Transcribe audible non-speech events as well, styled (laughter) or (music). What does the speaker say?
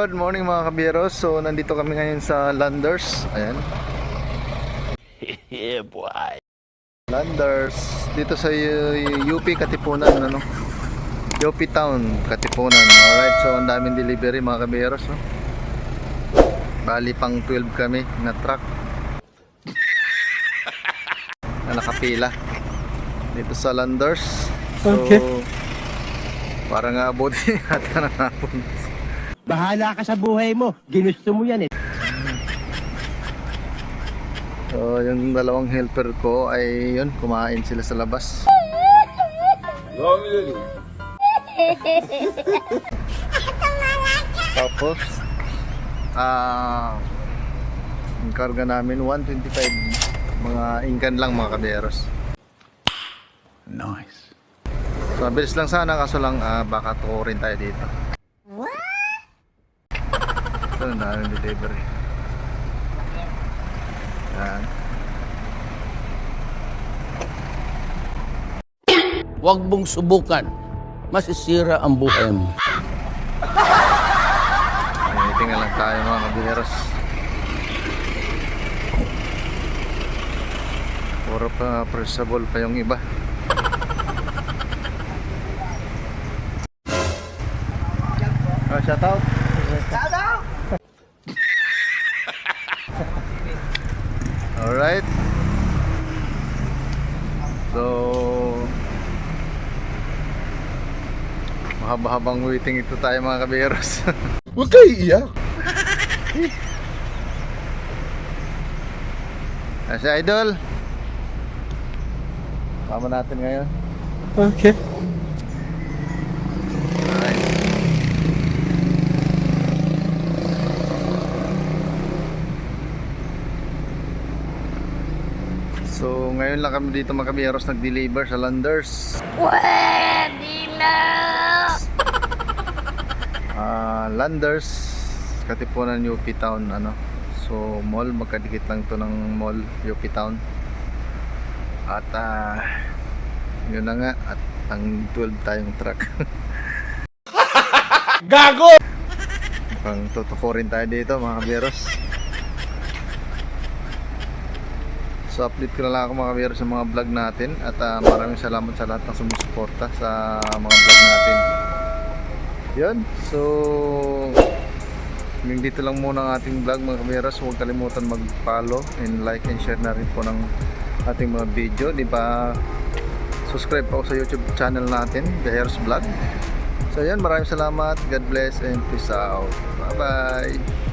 Good morning mga kabiros. So nandito kami ngayon sa Landers. Ayan. (laughs) Yeah, boy. Landers. Dito sa UP Katipunan ano. UP Town Katipunan. Alright, so ang daming delivery mga kabiros. No? Bali pang 12 kami na truck. (laughs) na nakapila. Dito sa Landers. So, Okay. Parang abutin ata ng hapon. Bahala ka sa buhay mo. Ginusto mo yan eh. So, yung dalawang helper ko ay yun, kumain sila sa labas. (laughs) Tapos, ah, ang karga namin 125 mga ingkan lang mga kaberos. Nice. So, mabilis lang sana kaso lang ah, baka tukurin tayo dito. Ito na namin delivery. Yan. Huwag mong subukan. Masisira ang buhay mo. Tingnan lang tayo mga kabineros. Puro pa pressable pa yung iba. Oh, shout out. Shout out. Alright. So, mahaba-habang waiting ito tayo mga kabineros. (laughs) Huwag kayo iiyak. (laughs) Ah, si Idol. Kama natin ngayon. Okay. Alright. So, ngayon lang kami dito mga kabiyeros nag-deliver sa Landers. Pwede na! (laughs) Ah, Landers, Katipunan UP Town ano. So, mall magkadikit lang to ng mall UP Town. At ah, yun na nga at ang 12 tayong truck. (laughs) Gago! Pang tutukurin tayo dito mga kabiyeros. So update ko na lang ako mga kabiyeros sa mga vlog natin at ah, maraming salamat sa lahat ng sumusuporta sa mga vlog natin. Yun, so hanggang dito lang muna ang ating vlog mga kabiyeros. Huwag kalimutan mag-follow and like and share na rin po ng ating mga video. Di ba subscribe ako sa YouTube channel natin, The Hairs Vlog. So yan, maraming salamat. God bless and peace out. Bye-bye.